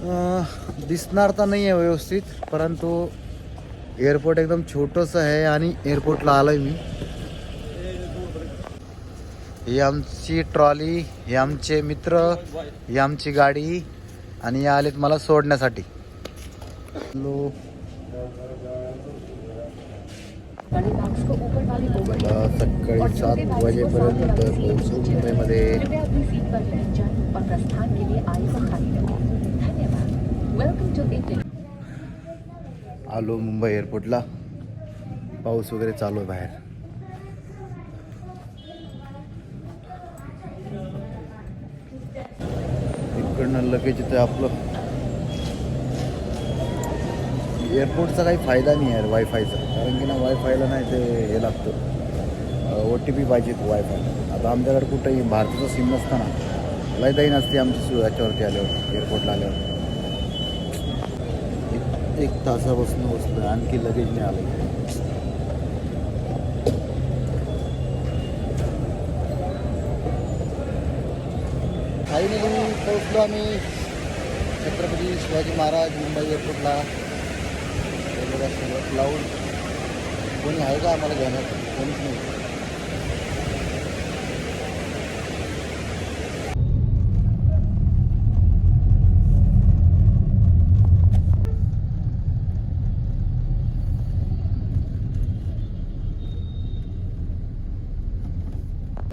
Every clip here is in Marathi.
दिसणार तर नाही आहे व्यवस्थित परंतु एअरपोर्ट एकदम छोटंसं आहे आणि एअरपोर्टला आलो आहे मी. ही आमची ट्रॉली हे आमचे मित्र ही आमची गाडी आणि या आलेत मला सोडण्यासाठी. हॅलो. मला सकाळी सात वाजेपर्यंत पोहोचू मुंबईमध्ये. आलो मुंबई एअरपोर्टला. पाऊस वगैरे चालू आहे बाहेर. इकडनं लगेच इथे आपलं. एअरपोर्टचा काही फायदा नाही आहे वायफायचा. कारण की ना वायफायला नाही ते हे लागतं. ओ टी पी पाहिजे वायफाय. आता आमच्याकडे कुठंही भारताचं सिम नसताना. लयदाही नसते आमची याच्यावरती आल्यावर एअरपोर्टला आल्यावर. एक- तासापासून बसलो आणखी लगेच नाही आलं काही नाही पोहोचलो आम्ही. छत्रपती शिवाजी महाराज मुंबई एअरपोर्टला लावून क्लाऊड कोणी आहे का आम्हाला घेण्यात? कोणीच नाही.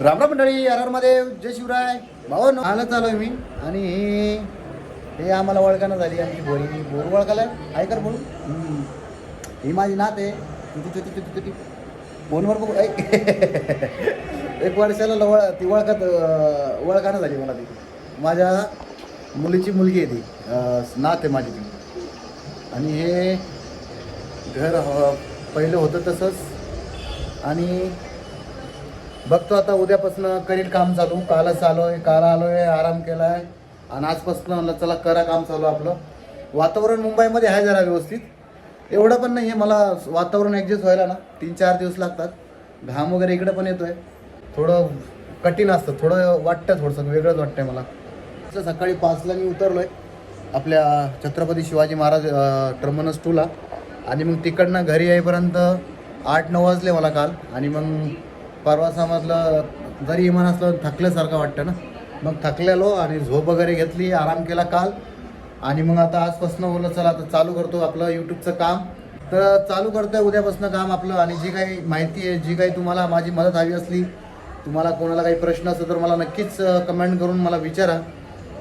रामराम मंडळी आर महादेव जय शिवराय. भाऊ आलं चालू आहे मी. आणि हे हे आम्हाला ओळखानं झाली आमची बोरी बोर ओळखायला? आहे कर बोलू ही माझी नात आहे. तुझी छोटी छोटी छोटी. फोनवर बघू. ऐक. एक वर्षाला लवळ ती ओळखत अं, ओळखानं झाली मला ती. माझ्या मुलीची मुलगी आहे ती. नात आहे माझी ती. आणि हे घर पहिलं होतं तसंच. आणि बघतो आता उद्यापासून करील काम चालू. कालच आलो आहे काल आलो आहे आराम केला आहे आणि आजपासून चला करा काम चालू आपलं. वातावरण मुंबईमध्ये आहे जरा व्यवस्थित. एवढं पण नाही आहे मला वातावरण ॲडजस्ट व्हायला ना तीन चार दिवस लागतात. घाम वगैरे इकडे पण येतोय. थोडं कठीण असतं थोडं वाटतं थोडंसं वेगळंच वाटतंय मला. सकाळी पाचला मी उतरलो आहे आपल्या छत्रपती शिवाजी महाराज टर्मिनस टूला आणि मग तिकडनं घरी येईपर्यंत आठ नऊ वाजले मला काल. आणि मग परवा समजलं जरी इमान असलं थकल्यासारखं वाटतं ना. मग थकलेलो आणि झोप वगैरे घेतली आराम केला काल. आणि मग आता आजपासून बोललं चला आता चालू करतो आपलं यूट्यूबचं काम. तर चालू करतोय उद्यापासून काम आपलं. आणि जी काही माहिती आहे जी काही तुम्हाला माझी मदत हवी असली तुम्हाला कोणाला काही प्रश्न असेल तर मला नक्कीच कमेंट करून मला विचारा.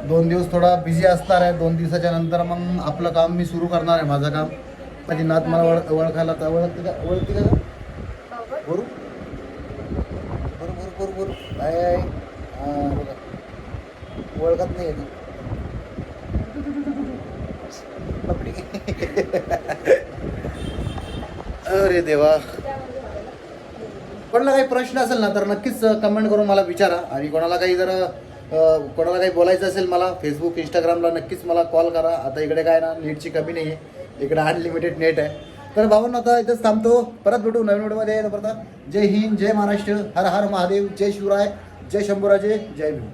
दोन दिवस थोडा बिझी असणार आहे. दोन दिवसाच्या नंतर मग आपलं काम मी सुरू करणार आहे माझं काम. माझी नात मला ओळख ओळखायला तर ओळखते का? ओळखते का? बरू बरं बरं आहे बघा. ओळखत नाही आहे ती पकडी. अरे देवा. कोणाला काही प्रश्न असेल ना तर नक्कीच कमेंट करून मला विचारा. आणि कोणाला काही जर कोणाला काही बोलायचं असेल मला फेसबुक इंस्टाग्रामला नक्कीच मला कॉल करा. आता इकडे काय ना नेटची कमी नाही आहे इकडे अनलिमिटेड नेट आहे. तर भाऊन आता इथंच थांबतो. परत भेटू नवीन व्हिडिओमध्ये. परत जय हिंद जय महाराष्ट्र. हर हर महादेव जय शिवराय जय शंभूराजे जय भीम.